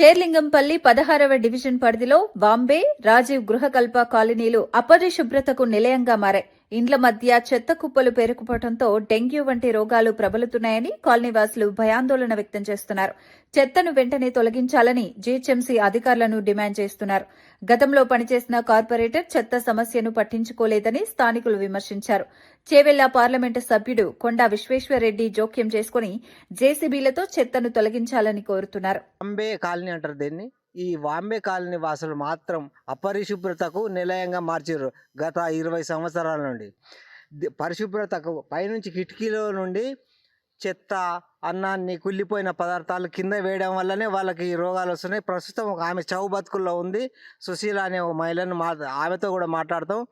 షేర్లింగంపల్లి పదహారవ డివిజన్ పరిధిలో బాంబే రాజీవ్ గృహకల్ప కాలనీలు అపరిశుభ్రతకు నిలయంగా మారాయి. ఇండ్ల మధ్య చెత్త కుప్పలు పేరుకుపోవడంతో డెంగ్యూ వంటి రోగాలు ప్రబలుతున్నాయని కాలనీవాసులు భయాందోళన వ్యక్తం చేస్తున్నారు. చెత్తను వెంటనే తొలగించాలని జీహెచ్ఎంసీ అధికారులను డిమాండ్ చేస్తున్నారు. గతంలో పనిచేసిన కార్పొరేటర్ చెత్త సమస్యను పట్టించుకోలేదని స్థానికులు విమర్శించారు. చేవెళ్ళ పార్లమెంటు సభ్యుడు కొండా విశ్వేశ్వరరెడ్డి జోక్యం చేసుకుని జేసీబీలతో చెత్తను తొలగించాలని కోరుతున్నారు. కాలనీ అంటారు దీన్ని? ఈ వాంబే కాలనీ వాసులు మాత్రం అపరిశుభ్రతకు నిలయంగా మార్చారు గత ఇరవై సంవత్సరాల నుండి. పరిశుభ్రతకు పైనుంచి కిటికీలో నుండి చెత్త అన్నాన్ని కుళ్ళిపోయిన పదార్థాలు కింద వేయడం వల్లనే వాళ్ళకి ఈ రోగాలు వస్తున్నాయి. ప్రస్తుతం ఒక ఆమె చౌ బతుకుల్లో ఉంది. సుశీల అనే ఒక మహిళను మా ఆమెతో కూడా మాట్లాడతాం.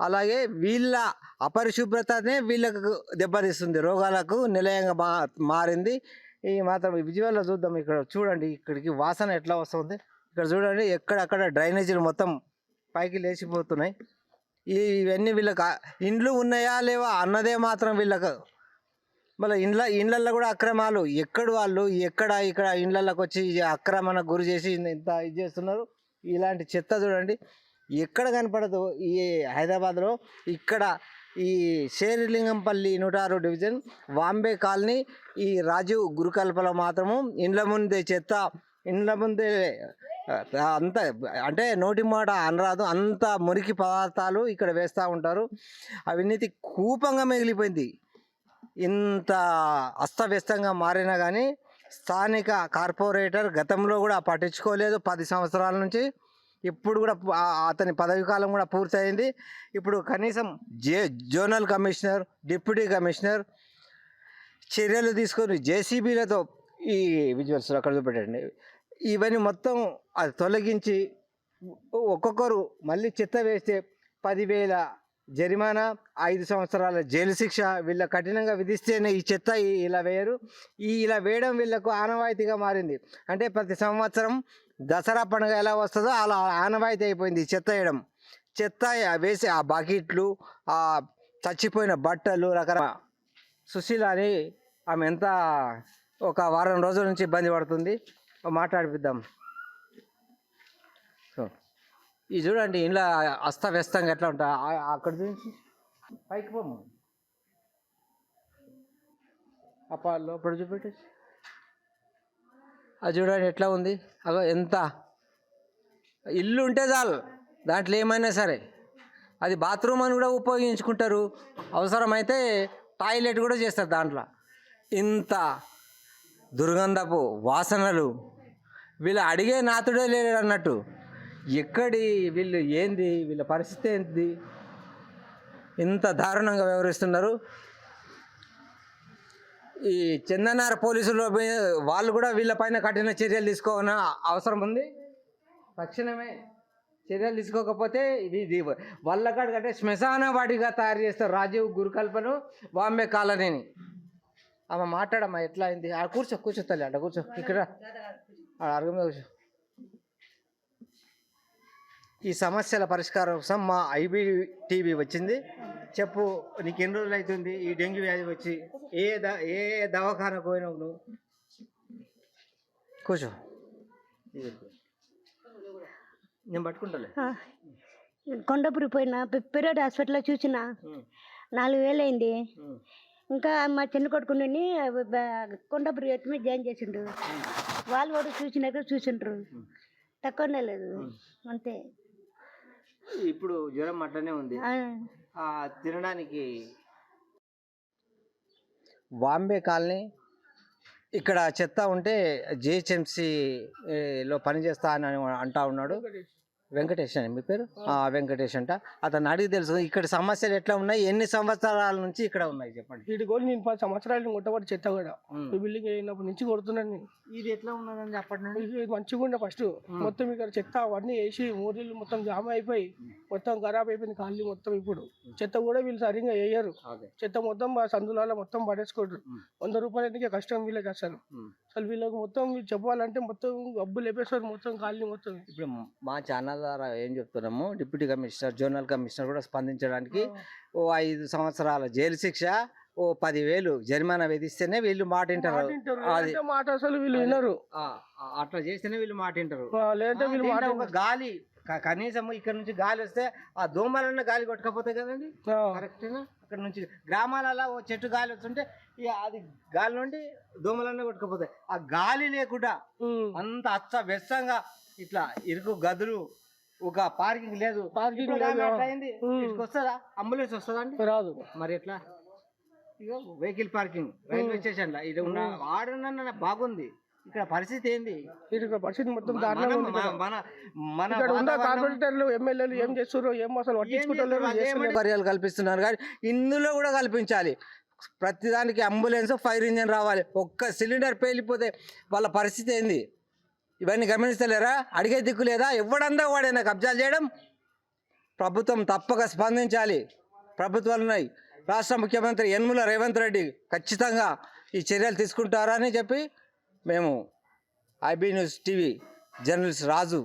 అలాగే వీళ్ళ అపరిశుభ్రతనే వీళ్ళకు దెబ్బతీస్తుంది. రోగాలకు నిలయంగా మా మారింది. ఈ మాత్రం విజువల్లో చూద్దాం. ఇక్కడ చూడండి ఇక్కడికి వాసన ఎట్లా వస్తుంది. ఇక్కడ చూడండి ఎక్కడక్కడ డ్రైనేజీలు మొత్తం పైకి లేచిపోతున్నాయి. ఈ ఇవన్నీ వీళ్ళకి ఇండ్లు ఉన్నాయా లేవా అన్నదే మాత్రం వీళ్ళకు. మళ్ళీ ఇండ్ల ఇండ్లల్లో కూడా అక్రమాలు. ఎక్కడ వాళ్ళు ఎక్కడ ఇక్కడ ఇండ్లలోకి వచ్చి అక్రమణ గురి చేసి ఇంత ఇది చేస్తున్నారు. ఇలాంటి చెత్త చూడండి. ఎక్కడ కనపడదు ఈ హైదరాబాద్లో. ఇక్కడ ఈ శేరిలింగంపల్లి నూట ఆరు డివిజన్ వాంబే కాలనీ ఈ రాజీవ్ గురుకల్పలో మాత్రము ఇండ్ల ముందే చెత్త ఇండ్ల ముందే అంత అంటే నోటి మాట అనరాదు అంత మురికి పదార్థాలు ఇక్కడ వేస్తూ ఉంటారు. అవినీతి కూపంగా మిగిలిపోయింది. ఇంత అస్తవ్యస్తంగా మారినా కానీ స్థానిక కార్పొరేటర్ గతంలో కూడా పట్టించుకోలేదు. పది సంవత్సరాల నుంచి ఇప్పుడు కూడా అతని పదవి కాలం కూడా పూర్తయింది. ఇప్పుడు కనీసం జే జోనల్ కమిషనర్ డిప్యూటీ కమిషనర్ చర్యలు తీసుకొని జేసీబీలతో ఈ విజువల్స్ అక్కడ చూపెట్టండి. ఇవన్నీ మొత్తం అది తొలగించి ఒక్కొక్కరు మళ్ళీ చెత్త వేస్తే పదివేల జరిమానా ఐదు సంవత్సరాల జైలు శిక్ష వీళ్ళ కఠినంగా విధిస్తేనే ఈ చెత్త ఇలా వేయరు. ఈ ఇలా వేయడం వీళ్ళకు ఆనవాయితీగా మారింది. అంటే ప్రతి సంవత్సరం దసరా పండుగ ఎలా వస్తుందో అలా ఆనవాయితీ అయిపోయింది ఈ చెత్త వేయడం. చెత్త వేసి ఆ బకెట్లు ఆ చచ్చిపోయిన బట్టలు రకరకాల సుశీల అని ఆమె ఎంత ఒక వారం రోజుల నుంచి ఇబ్బంది పడుతుంది. మాట్లాడిపిద్దాం. ఇది చూడండి ఇంట్లో అస్తవ్యస్తంగా ఎట్లా ఉంటా? అక్కడి అక్కడ చూసి పైకి పోము అప్ప లోపల చూపెట్టేసి అది చూడండి ఎట్లా ఉంది? అగో ఎంత? ఇల్లు ఉంటే చాలు దాంట్లో ఏమైనా సరే. అది బాత్రూమ్ అని కూడా ఉపయోగించుకుంటారు. అవసరమైతే టాయిలెట్ కూడా చేస్తారు దాంట్లో. ఇంత దుర్గంధపు వాసనలు. వీళ్ళు అడిగే నాతుడే లేడు అన్నట్టు. ఎక్కడి వీళ్ళు ఏంది వీళ్ళ పరిస్థితి ఏంది? ఇంత దారుణంగా వ్యవహరిస్తున్నారు. ఈ చందనార పోలీసులు వాళ్ళు కూడా వీళ్ళపైన కఠిన చర్యలు తీసుకోవాలని అవసరం ఉంది. తక్షణమే చర్యలు తీసుకోకపోతే ఇది ఇది వాళ్ళ కాడికంటే శ్మశాన వాడిగా తయారు చేస్తారు రాజీవ్ గురుకల్పను బాంబే కాలనీని. ఆమె మాట్లాడమ్మా ఎట్లా అయింది? ఆ కూర్చో కూర్చో తల్లి అక్కడ కూర్చో ఇక్కడ. ఆడ మీద కూర్చో. ఈ సమస్యల పరిష్కారం కోసం మా ఐబీ టీవీ వచ్చింది. చెప్పు నీకు ఎన్ని రోజులు అవుతుంది? ఈ డెంగ్యూ వ్యాధి వచ్చి ఏ ద ఏ దవాఖానకు పోయినావు నువ్వు? కూర్చో. నేను పట్టుకుంటాలే. కొండపురి పోయిన పెరియాడ్ హాస్పిటల్లో చూసిన నాలుగు వేలు అయింది. ఇంకా మా చిన్న కొడుకుని కొండపురి ఎత్తి మీద జాయిన్ చేసిండు. వాళ్ళు కూడా చూసినాక చూసిండ్రు. తక్కువనే లేదు. అంతే. ఇప్పుడు జ్వరం అట్లనే ఉంది. ఆ, తినడానికి బాంబే కాలనీ ఇక్కడ చెత్త ఉంటే జిహెచ్ఎంసి లో పనిచేస్తా అని అంటా ఉన్నాడు. వెంకటేష్ అని. మీ పేరు? ఆ, వెంకటేష్ అంట. అతను అడిగి తెలుసు. ఇక్కడ సమస్యలు ఎట్లా ఉన్నాయి? ఎన్ని సంవత్సరాల నుంచి ఇక్కడ ఉన్నాయి చెప్పండి. వీటి కూడా నేను పది సంవత్సరాలు కొట్టబడి చెత్త కూడా. ఈ బిల్డింగ్ అయినప్పటి నుంచి కొడుతున్నాను నేను. ఇది ఎట్లా ఉన్నదండి అప్పటి నుండి ఇది మంచిగా ఉండే ఫస్ట్ మొత్తం ఇక్కడ చెత్త అవన్నీ వేసి మూరీలు మొత్తం జామ అయిపోయి మొత్తం ఖరాబ్ అయిపోయింది కాలనీ మొత్తం ఇప్పుడు. చెత్త కూడా వీళ్ళు సరిగ్గా వేయరు. చెత్త మొత్తం సందులలో మొత్తం పడేసుకోరు. వంద రూపాయలకి కష్టం వీళ్ళకి అసలు. అసలు వీళ్ళకి మొత్తం చెప్పాలంటే మొత్తం గబ్బు లేపేస్తారు మొత్తం కాలనీ మొత్తం. ఇప్పుడు మా ఛానల్ ద్వారా ఏం చెప్తున్నాము డిప్యూటీ కమిషనర్ జోనల్ కమిషనర్ కూడా స్పందించడానికి ఓ ఐదు సంవత్సరాల జైలు శిక్ష ఓ పదివేలు జరిమానా విధిస్తేనే వీళ్ళు మాట వింటారు. మాట అసలు వీళ్ళు వినరు. అట్లా చేస్తేనే వీళ్ళు మాట వింటారు. లేదంటే వీళ్ళు మాట గాలి కనీసం ఇక్కడ నుంచి గాలి వస్తే ఆ దోమలన్న గాలి కొట్టకపోతాయి కదండి? కరెక్టేనా? అక్కడ నుంచి గ్రామాలలో ఓ చెట్టు గాలి వస్తుంటే ఇక అది గాలి నుండి దోమలన్న కొట్టుకపోతాయి. ఆ గాలి లేకుండా. అంత అచ్చ వెస్సంగా ఇట్లా ఇరుకు గదులు ఒక పార్కింగ్ లేదు. పార్కింగ్ అయింది? వస్తుందా అంబులెన్స్ వస్తుందా అండి? రాదు. మరి ఎట్లా? ఇగో వెహికల్ పార్కింగ్ రైల్వే స్టేషన్లో ఇది ఉన్న ఆడన బాగుంది. ఇక్కడ పరిస్థితి ఏంది? ఇక్కడ పరిస్థితి మొత్తం దారుణంగా ఉంది మన ఇక్కడ. మన మన ఇక్కడ ఉన్న వాతావరణం కార్పొరేటర్లు ఎమ్మెల్యేలు ఏం చేస్తున్నారు ఏం అసలు పట్టించుకుంటలేరు ఏం? సౌకర్యాలు కల్పిస్తున్నారు. కానీ ఇందులో కూడా కల్పించాలి. ప్రతిదానికి అంబులెన్స్ ఫైర్ ఇంజన్ రావాలి. ఒక్క సిలిండర్ పేలిపోతే వాళ్ళ పరిస్థితి ఏంది? ఇవన్నీ గమనిస్తలేరా? అడిగే దిక్కు లేదా? ఎవడందా వాడైనా కబ్జాలు చేయడం? ప్రభుత్వం తప్పక స్పందించాలి. ప్రభుత్వాలు ఉన్నాయి. రాష్ట్ర ముఖ్యమంత్రి యనుమల రేవంత్ రెడ్డి ఖచ్చితంగా ఈ చర్యలు తీసుకుంటారని చెప్పి మేము IB news TV journalist Raju